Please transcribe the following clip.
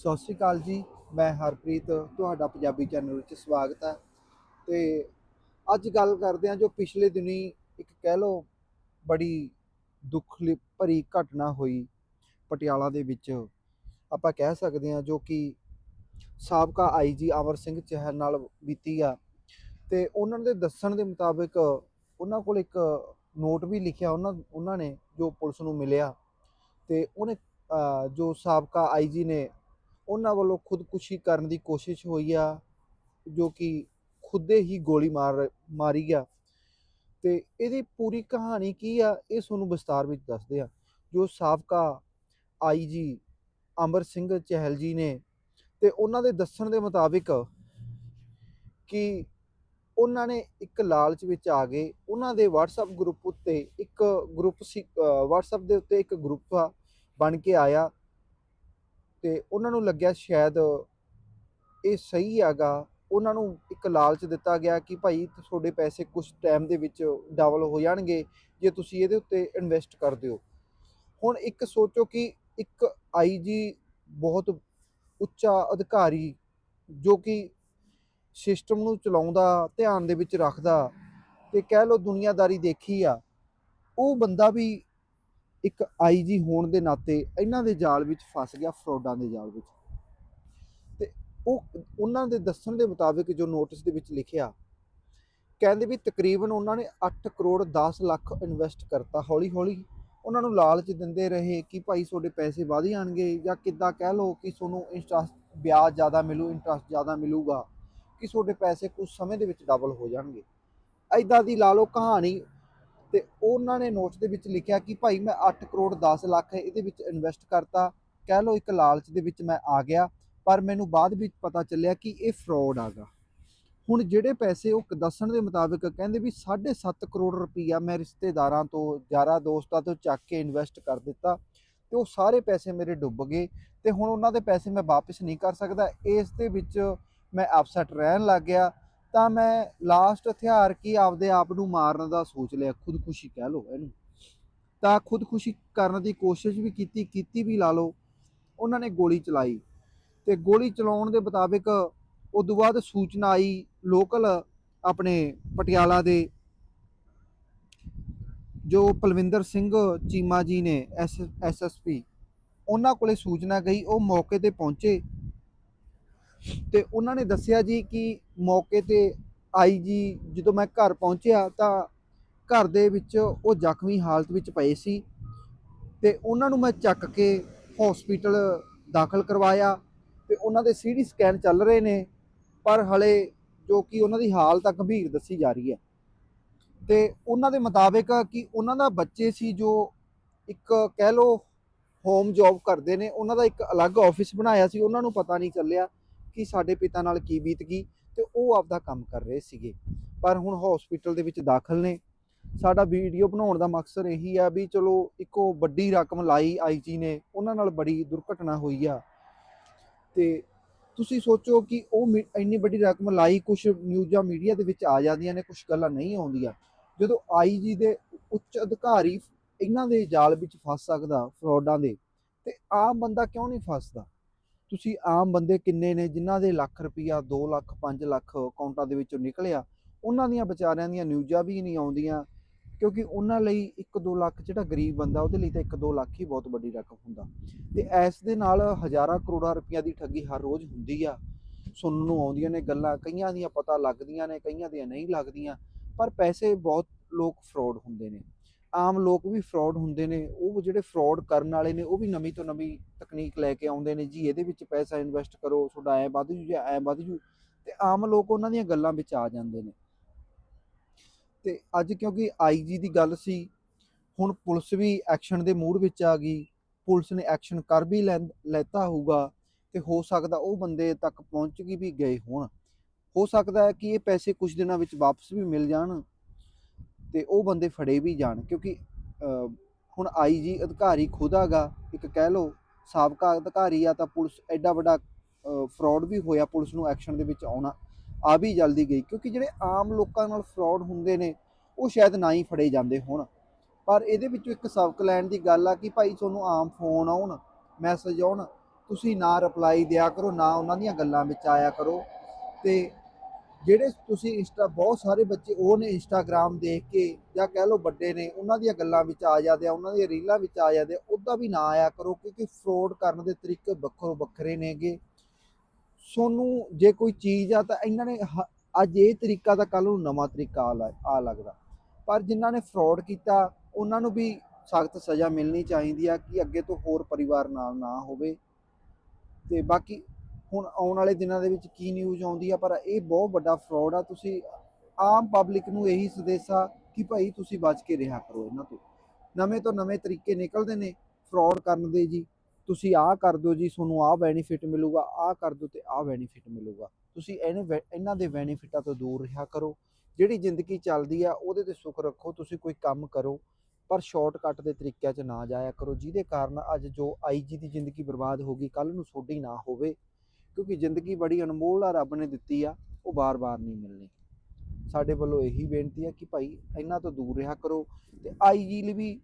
ਸਤਿ ਸ਼੍ਰੀ ਅਕਾਲ ਜੀ, ਮੈਂ ਹਰਪ੍ਰੀਤ, ਤੁਹਾਡਾ ਪੰਜਾਬੀ ਚੈਨਲ ਵਿੱਚ ਸਵਾਗਤ ਹੈ। ਤੇ ਅੱਜ ਗੱਲ ਕਰਦੇ ਹਾਂ ਜੋ ਪਿਛਲੇ ਦਿਨੀ ਇੱਕ ਕਹਿ ਲਓ ਬੜੀ ਦੁੱਖ ਭਰੀ ਘਟਨਾ ਹੋਈ ਪਟਿਆਲਾ ਦੇ ਵਿੱਚ। ਆਪਾਂ ਕਹਿ ਸਕਦੇ ਹਾਂ ਜੋ ਕਿ ਸਾਬਕਾ ਆਈਜੀ ਅਮਰ ਸਿੰਘ ਚਹਿਲ ਨਾਲ ਬੀਤੀ ਆ। ਤੇ ਉਹਨਾਂ ਦੇ ਦੱਸਣ ਦੇ ਮੁਤਾਬਿਕ ਉਹਨਾਂ ਕੋਲ ਇੱਕ ਨੋਟ ਵੀ ਲਿਖਿਆ ਉਹਨਾਂ ਉਹਨਾਂ ਨੇ ਜੋ ਪੁਲਿਸ ਨੂੰ ਮਿਲਿਆ। ਤੇ ਉਹਨੇ ਜੋ ਸਾਬਕਾ ਆਈਜੀ ਨੇ ਉਹਨਾਂ ਵੱਲੋਂ ਖੁਦਕੁਸ਼ੀ ਕਰਨ ਦੀ ਕੋਸ਼ਿਸ਼ ਹੋਈ ਆ, ਜੋ ਕਿ ਖੁਦੇ ਹੀ ਗੋਲੀ ਮਾਰ, ਮਾਰੀ ਗਿਆ ਤੇ ਇਹਦੀ ਪੂਰੀ ਕਹਾਣੀ ਕੀ ਆ, ਇਹ ਤੁਹਾਨੂੰ ਵਿਸਤਾਰ ਵਿੱਚ ਦੱਸਦੇ ਆ। ਜੋ ਸਾਬਕਾ ਆਈਜੀ ਅਮਰ ਸਿੰਘ ਚਹਿਲ ਜੀ ਨੇ ਤੇ ਉਹਨਾਂ ਦੇ ਦੱਸਣ ਦੇ ਮੁਤਾਬਿਕ ਕਿ ਉਹਨਾਂ ਨੇ ਇੱਕ ਲਾਲਚ ਵਿੱਚ ਆ ਗਏ। ਉਹਨਾਂ ਦੇ WhatsApp ਗਰੁੱਪ ਉੱਤੇ ਇੱਕ ਗਰੁੱਪ ਸੀ, ਅਹ WhatsApp ਦੇ ਉੱਤੇ ਇੱਕ ਗਰੁੱਪ ਆ ਬਣ ਕੇ ਆਇਆ। ਤੇ ਉਹਨਾਂ ਨੂੰ ਲੱਗਿਆ ਸ਼ਾਇਦ ਇਹ ਸਹੀ ਹੈਗਾ। ਉਹਨਾਂ ਨੂੰ ਇੱਕ ਲਾਲਚ ਦਿੱਤਾ ਗਿਆ ਕਿ ਭਾਈ ਤੁਹਾਡੇ ਪੈਸੇ ਕੁਝ ਟਾਈਮ ਦੇ ਵਿੱਚ ਡਬਲ ਹੋ ਜਾਣਗੇ, ਜੇ ਤੁਸੀਂ ਇਹਦੇ ਉੱਤੇ ਇਨਵੈਸਟ ਕਰ ਦਿਓ ਹੁਣ ਇੱਕ ਸੋਚੋ ਕਿ ਇੱਕ ਆਈਜੀ ਬਹੁਤ ਉੱਚਾ ਅਧਿਕਾਰੀ ਜੋ ਕਿ ਸਿਸਟਮ ਨੂੰ ਚਲਾਉਂਦਾ, ਧਿਆਨ ਦੇ ਵਿੱਚ ਰੱਖਦਾ ਤੇ ਕਹਿ ਲਓ ਦੁਨੀਆਦਾਰੀ ਦੇਖੀ ਆ, ਉਹ ਬੰਦਾ ਵੀ ਇੱਕ ਆਈਜੀ ਹੋਣ ਦੇ ਨਾਤੇ ਇਹਨਾਂ ਦੇ ਜਾਲ ਵਿੱਚ ਫਸ ਗਿਆ, ਫਰੋਡਾਂ ਦੇ ਜਾਲ ਵਿੱਚ। ਤੇ ਉਹ, ਉਹਨਾਂ ਦੇ ਦੱਸਣ ਦੇ ਮੁਤਾਬਿਕ ਜੋ ਨੋਟਿਸ ਦੇ ਵਿੱਚ ਲਿਖਿਆ, ਕਹਿੰਦੇ ਵੀ ਤਕਰੀਬਨ ਉਹਨਾਂ ਨੇ 8 ਕਰੋੜ 10 ਲੱਖ ਇਨਵੈਸਟ ਕਰਤਾ ਹੌਲੀ ਹੌਲੀ ਉਹਨਾਂ ਨੂੰ ਲਾਲਚ ਦਿੰਦੇ ਰਹੇ ਕਿ ਭਾਈ ਤੁਹਾਡੇ ਪੈਸੇ ਵਧ ਜਾਣਗੇ ਜਾਂ ਕਿੱਦਾਂ ਕਹਿ ਲਓ ਕਿ ਤੁਹਾਨੂੰ ਇੰਟਰਸਟ ਵਿਆਜ ਜ਼ਿਆਦਾ ਮਿਲੂ ਇੰਟਰਸਟ ਜ਼ਿਆਦਾ ਮਿਲੂਗਾ, ਕਿ ਤੁਹਾਡੇ ਪੈਸੇ ਕੁਝ ਸਮੇਂ ਦੇ ਵਿੱਚ ਡਬਲ ਹੋ ਜਾਣਗੇ। ਐਦਾਂ ਦੀ ਲਾ ਲਓ ਕਹਾਣੀ ਤੇ ਉਹਨਾਂ ਨੇ ਨੋਟਸ ਦੇ ਵਿੱਚ ਲਿਖਿਆ ਕਿ ਭਾਈ ਮੈਂ 8 ਕਰੋੜ 10 ਲੱਖ ਇਹਦੇ ਵਿੱਚ ਇਨਵੈਸਟ ਕਰਤਾ, ਕਹਿ ਲਓ ਇੱਕ ਲਾਲਚ ਦੇ ਵਿੱਚ ਮੈਂ ਆ ਗਿਆ, ਪਰ ਮੈਨੂੰ ਬਾਅਦ ਵਿੱਚ ਪਤਾ ਚੱਲਿਆ ਕਿ ਇਹ ਫਰਾਡ ਆਗਾ। ਹੁਣ ਜਿਹੜੇ ਪੈਸੇ ਉਹ ਦੱਸਣ ਦੇ ਮੁਤਾਬਿਕ ਕਹਿੰਦੇ ਵੀ 7.5 ਕਰੋੜ ਰੁਪਈਆ ਮੈਂ ਰਿਸ਼ਤੇਦਾਰਾਂ ਤੋਂ, ਯਾਰਾਂ ਦੋਸਤਾਂ ਤੋਂ ਚੱਕ ਕੇ ਇਨਵੈਸਟ ਕਰ ਦਿੱਤਾ ਤੇ ਉਹ ਸਾਰੇ ਪੈਸੇ ਮੇਰੇ ਡੁੱਬ ਗਏ ਤੇ ਹੁਣ ਉਹਨਾਂ ਦੇ ਪੈਸੇ ਮੈਂ ਵਾਪਸ ਨਹੀਂ ਕਰ ਸਕਦਾ। ਇਸ ਦੇ ਵਿੱਚ ਮੈਂ ਅਪਸੈਟ ਰਹਿਣ ਲੱਗ ਗਿਆ। ਤਾਂ ਮੈਂ ਲਾਸਟ ਹਥਿਆਰ ਕੀ ਆਪਦੇ ਆਪ ਨੂੰ ਮਾਰਨ ਦਾ ਸੋਚ ਲਿਆ, ਖੁਦਕੁਸ਼ੀ ਕਹਿ ਲਓ ਇਹਨੂੰ। ਤਾਂ ਖੁਦਕੁਸ਼ੀ ਕਰਨ ਦੀ ਕੋਸ਼ਿਸ਼ ਵੀ ਕੀਤੀ ਕੀਤੀ ਵੀ ਲਾ ਲਓ। ਉਹਨਾਂ ਨੇ ਗੋਲੀ ਚਲਾਈ ਤੇ ਗੋਲੀ ਚਲਾਉਣ ਦੇ ਮੁਤਾਬਿਕ ਉਦੋਂ ਬਾਅਦ ਸੂਚਨਾ ਆਈ ਲੋਕਲ ਆਪਣੇ ਪਟਿਆਲਾ ਦੇ, ਜੋ ਪਲਵਿੰਦਰ ਸਿੰਘ ਚੀਮਾ ਜੀ ਨੇ ਐਸਐਸਪੀ ਉਹਨਾਂ ਕੋਲੇ ਸੂਚਨਾ ਗਈ, ਉਹ ਮੌਕੇ ਤੇ ਪਹੁੰਚੇ। ਤੇ ਉਹਨਾਂ ਨੇ ਦੱਸਿਆ ਜੀ ਕਿ ਮੌਕੇ ਤੇ ਆਈ ਜੀ, ਜਦੋਂ ਮੈਂ ਘਰ ਪਹੁੰਚਿਆ ਤਾਂ ਘਰ ਦੇ ਵਿੱਚ ਉਹ ਜ਼ਖਮੀ ਹਾਲਤ ਵਿੱਚ ਪਏ ਸੀ ਤੇ ਉਹਨਾਂ ਨੂੰ ਮੈਂ ਚੱਕ ਕੇ ਹਸਪੀਟਲ ਦਾਖਲ ਕਰਵਾਇਆ ਤੇ ਉਹਨਾਂ ਦੇ ਸੀਟੀ ਸਕੈਨ ਚੱਲ ਰਹੇ ਨੇ, ਪਰ ਹਲੇ ਜੋ ਕਿ ਉਹਨਾਂ ਦੀ ਹਾਲਤ ਗੰਭੀਰ ਦੱਸੀ ਜਾ ਰਹੀ ਹੈ। ਤੇ ਉਹਨਾਂ ਦੇ ਮੁਤਾਬਿਕ ਕਿ ਉਹਨਾਂ ਦਾ ਬੱਚੇ ਸੀ ਜੋ ਇੱਕ ਕਹਿ ਲਓ ਹੋਮ ਜੌਬ ਕਰਦੇ ਨੇ, ਉਹਨਾਂ ਦਾ ਇੱਕ ਅਲੱਗ ਆਫਿਸ ਬਣਾਇਆ ਸੀ, ਉਹਨਾਂ ਨੂੰ ਪਤਾ ਨਹੀਂ ਚੱਲਿਆ ਕਿ ਸਾਡੇ ਪਿਤਾ ਨਾਲ ਕੀ ਬੀਤ ਗਈ ਤੇ ਉਹ ਆਪਦਾ ਕੰਮ ਕਰ ਰਹੇ ਸੀਗੇ। ਪਰ ਹੁਣ ਹਸਪੀਟਲ ਦੇ ਵਿੱਚ ਦਾਖਲ ਨੇ। ਸਾਡਾ ਵੀਡੀਓ ਬਣਾਉਣ ਦਾ ਮਕਸਦ ਇਹੀ ਆ ਵੀ ਚਲੋ ਇੱਕੋ ਵੱਡੀ ਰਕਮ ਲਾਈ ਆਈਜੀ ਨੇ, ਉਹਨਾਂ ਨਾਲ ਬੜੀ ਦੁਰਘਟਨਾ ਹੋਈ ਆ। ਤੇ ਤੁਸੀਂ ਸੋਚੋ ਕਿ ਉਹ ਮੀ- ਇੰਨੀ ਵੱਡੀ ਰਕਮ ਲਾਈ ਕੁਝ ਨਿਊਜ਼ਾਂ ਮੀਡੀਆ ਦੇ ਵਿੱਚ ਆ ਜਾਂਦੀਆਂ ਨੇ ਕੁਝ ਗੱਲਾਂ ਨਹੀਂ ਆਉਂਦੀਆਂ। ਜਦੋਂ ਆਈਜੀ ਦੇ ਉੱਚ ਅਧਿਕਾਰੀ ਇਹਨਾਂ ਦੇ ਜਾਲ ਵਿੱਚ ਫਸ ਸਕਦਾ, ਫਰੋਡਾਂ ਦੇ, ਤੇ ਆਮ ਬੰਦਾ ਕਿਉਂ ਨਹੀਂ ਫਸਦਾ? ਤੁਸੀਂ ਆਮ ਬੰਦੇ ਕਿੰਨੇ ਨੇ, ਜਿਨ੍ਹਾਂ ਦੇ ਲੱਖ ਰੁਪਈਆ 2 ਲੱਖ 5 ਲੱਖ ਅਕਾਊਂਟਾਂ ਦੇ ਵਿੱਚੋਂ ਨਿਕਲਿਆ, ਉਹਨਾਂ ਦੀਆਂ ਵਿਚਾਰਿਆਂ ਦੀਆਂ ਨਿਊਜ਼ਾਂ ਵੀ ਨਹੀਂ ਆਉਂਦੀਆਂ, ਕਿਉਂਕਿ ਉਹਨਾਂ ਲਈ 1-2 ਲੱਖ ਜਿਹੜਾ ਗਰੀਬ ਬੰਦਾ, ਉਹਦੇ ਲਈ ਤਾਂ 1-2 ਲੱਖ ਹੀ ਬਹੁਤ ਵੱਡੀ ਰਕਮ ਹੁੰਦਾ। ਤੇ ਇਸ ਦੇ ਨਾਲ ਹਜ਼ਾਰਾਂ ਕਰੋੜਾਂ ਰੁਪਈਆ ਦੀ ਠੱਗੀ ਹਰ ਰੋਜ਼ ਹੁੰਦੀ ਆ। ਸੁਣਨ ਨੂੰ ਆਉਂਦੀਆਂ ਨੇ ਗੱਲਾਂ, ਕਈਆਂ ਦੀਆਂ ਪਤਾ ਲੱਗਦੀਆਂ ਨੇ, ਕਈਆਂ ਦੀਆਂ ਨਹੀਂ ਲੱਗਦੀਆਂ, ਪਰ ਪੈਸੇ ਬਹੁਤ ਲੋਕ ਫਰਾਡ ਹੁੰਦੇ ਨੇ। ਆਮ ਲੋਕ ਵੀ ਫਰਾਡ ਹੁੰਦੇ ਨੇ, ਉਹ ਜਿਹੜੇ ਫਰਾਡ ਕਰਨ ਵਾਲੇ ਨੇ, ਉਹ ਵੀ ਨਵੀਂ ਤੋਂ ਨਵੀਂ ਤਕਨੀਕ ਲੈ ਕੇ ਆਉਂਦੇ ਨੇ ਜੀ ਇਹਦੇ ਵਿੱਚ ਪੈਸਾ ਇਨਵੈਸਟ ਕਰੋ ਤੁਹਾਡਾ ਐ ਵੱਧ ਜੂ ਜਾਂ ਐ ਵੱਧ ਜੂ ਤੇ ਆਮ ਲੋਕ ਉਹਨਾਂ ਦੀਆਂ ਗੱਲਾਂ ਵਿੱਚ ਆ ਜਾਂਦੇ ਨੇ। ਤੇ ਅੱਜ ਕਿਉਂਕਿ ਆਈਜੀ ਦੀ ਗੱਲ ਸੀ ਹੁਣ ਪੁਲਿਸ ਵੀ ਐਕਸ਼ਨ ਦੇ ਮੂਡ ਵਿੱਚ ਆ ਗਈ ਪੁਲਿਸ ਨੇ ਐਕਸ਼ਨ ਕਰ ਵੀ ਲੈਂ- ਲੈਤਾ ਹੋਊਗਾ ਤੇ ਹੋ ਸਕਦਾ ਉਹ ਬੰਦੇ ਤੱਕ ਪਹੁੰਚ ਗਈ ਵੀ ਗਏ ਹੋਣ। ਹੋ ਸਕਦਾ ਹੈ ਕਿ ਇਹ ਪੈਸੇ ਕੁਝ ਦਿਨਾਂ ਵਿੱਚ ਵਾਪਸ ਵੀ ਮਿਲ ਜਾਣ ਤੇ ਉਹ ਬੰਦੇ ਫੜੇ ਵੀ ਜਾਣ ਕਿਉਂਕਿ ਅਹ, ਹੁਣ ਆਈਜੀ ਅਧਿਕਾਰੀ ਖੁਦ ਹੈਗਾ ਇੱਕ ਕਹਿ ਲਓ ਸਾਬਕਾ ਅਧਿਕਾਰੀ ਆ ਤਾਂ ਪੁਲਿਸ ਐਡਾ ਵੱਡਾ ਫਰਾਡ ਵੀ ਹੋਇਆ ਪੁਲਿਸ ਨੂੰ ਐਕਸ਼ਨ ਦੇ ਵਿੱਚ ਆਉਣਾ, ਆ ਵੀ ਜਲਦੀ ਗਈ। ਕਿਉਂਕਿ ਜਿਹੜੇ ਆਮ ਲੋਕਾਂ ਨਾਲ ਫਰਾਡ ਹੁੰਦੇ ਨੇ, ਉਹ ਸ਼ਾਇਦ ਨਾ ਹੀ ਫੜੇ ਜਾਂਦੇ ਹੋਣ। ਪਰ ਇਹਦੇ ਵਿੱਚੋਂ ਇੱਕ ਸਬਕ ਲੈਣ ਦੀ ਗੱਲ ਆ ਕਿ ਭਾਈ ਤੁਹਾਨੂੰ ਆਮ ਫੋਨ ਆਉਣ ਮੈਸੇਜ ਆਉਣ, ਤੁਸੀਂ ਨਾ ਰਿਪਲਾਈ ਦਿਆ ਕਰੋ, ਨਾ ਉਹਨਾਂ ਦੀਆਂ ਗੱਲਾਂ ਵਿੱਚ ਆਇਆ ਕਰੋ। ਤੇ ਜਿਹੜੇ ਤੁਸੀਂ ਇੰਸਟਾ, ਬਹੁਤ ਸਾਰੇ ਬੱਚੇ ਉਹ ਨੇ ਇੰਸਟਾਗ੍ਰam ਦੇਖ ਕੇ ਜਾਂ ਕਹਿ ਲਓ ਵੱਡੇ ਨੇ, ਉਹਨਾਂ ਦੀਆਂ ਗੱਲਾਂ ਵਿੱਚ ਆ ਜਾਂਦੇ ਆ, ਉਹਨਾਂ ਦੀਆਂ ਰੀਲਾਂ ਵਿੱਚ ਆ ਜਾਂਦੇ ਆ ਉਹਦਾ ਵੀ ਨਾ ਆਇਆ ਕਰੋ ਕਿਉਂਕਿ ਫਰੋਡ ਕਰਨ ਦੇ ਤਰੀਕੇ ਵੱਖੋ ਵੱਖਰੇ ਨੇਗੇ। ਸੋਨੂੰ ਜੇ ਕੋਈ ਚੀਜ਼ ਆ ਤਾਂ ਇਹਨਾਂ ਨੇ ਹ- ਅੱਜ ਇਹ ਤਰੀਕਾ ਤਾਂ ਕੱਲ ਨੂੰ ਨਵਾਂ ਤਰੀਕਾ ਆ ਲ- ਆ ਲੱਗਦਾ। ਪਰ ਜਿਨ੍ਹਾਂ ਨੇ ਫਰੋਡ ਕੀਤਾ, ਉਹਨਾਂ ਨੂੰ ਵੀ ਸਖਤ ਸਜ਼ਾ ਮਿਲਣੀ ਚਾਹੀਦੀ ਆ ਕਿ ਅੱਗੇ ਤੋਂ ਹੋਰ ਪਰਿਵਾਰ ਨਾਲ ਨਾ ਹੋਵੇ। ਤੇ ਬਾਕੀ ਹੁਣ ਆਉਣ ਵਾਲੇ ਦਿਨਾਂ ਦੇ ਵਿੱਚ ਕੀ ਨਿਊਜ਼ ਆਉਂਦੀ ਆ, ਪਰ ਇਹ ਬਹੁਤ ਵੱਡਾ ਫਰਾਡ ਆ। ਤੁਸੀਂ ਆਮ ਪਬਲਿਕ ਨੂੰ ਇਹੀ ਸੰਦੇਸ਼ਾ ਕਿ ਭਾਈ ਤੁਸੀਂ ਬਚ ਕੇ ਰਿਹਾ ਕਰੋ ਇਹਨਾਂ ਤੋਂ। ਨਵੇਂ ਤੋਂ ਨਵੇਂ ਤਰੀਕੇ ਨਿਕਲਦੇ ਨੇ ਫਰਾਡ ਕਰਨ ਦੇ ਜੀ। ਤੁਸੀਂ ਆਹ ਕਰ ਦਿਓ ਜੀ, ਤੁਹਾਨੂੰ ਆਹ ਬੈਨੀਫਿਟ ਮਿਲੂਗਾ, ਆਹ ਕਰ ਦਿਓ ਤੇ ਆਹ ਬੈਨੀਫਿਟ ਮਿਲੂਗਾ। ਤੁਸੀਂ ਇਹਨੇ ਬੈ- ਇਹਨਾਂ ਦੇ ਬੈਨੀਫਿਟਾਂ ਤੋਂ ਦੂਰ ਰਿਹਾ ਕਰੋ। ਜਿਹੜੀ ਜ਼ਿੰਦਗੀ ਚੱਲਦੀ ਆ, ਉਹਦੇ ਤੇ ਸੁੱਖ ਰੱਖੋ, ਤੁਸੀਂ ਕੋਈ ਕੰਮ ਕਰੋ, ਪਰ ਸ਼ਾਰਟਕਟ ਦੇ ਤਰੀਕਿਆਂ 'ਚ ਨਾ ਜਾਇਆ ਕਰੋ। ਜਿਹਦੇ ਕਾਰਨ ਅੱਜ ਜੋ ਆਈਜੀ ਦੀ ਜ਼ਿੰਦਗੀ ਬਰਬਾਦ ਹੋ ਗਈ ਕੱਲ ਨੂੰ ਤੁਹਾਡੀ ਨਾ ਹੋਵੇ। ਕਿਉਂਕਿ ਜ਼ਿੰਦਗੀ ਬੜੀ ਅਨਮੋਲ ਆ, ਰੱਬ ਨੇ ਦਿੱਤੀ ਆ, ਉਹ ਬਾਰ-ਬਾਰ ਨਹੀਂ ਮਿਲਣੀ। ਸਾਡੇ ਵੱਲੋਂ ਇਹੀ ਬੇਨਤੀ ਆ ਕਿ ਭਾਈ, ਇਹਨਾਂ ਤੋਂ ਦੂਰ ਰਿਹਾ ਕਰੋ ਤੇ ਆਈਜੀ ਲਈ ਵੀ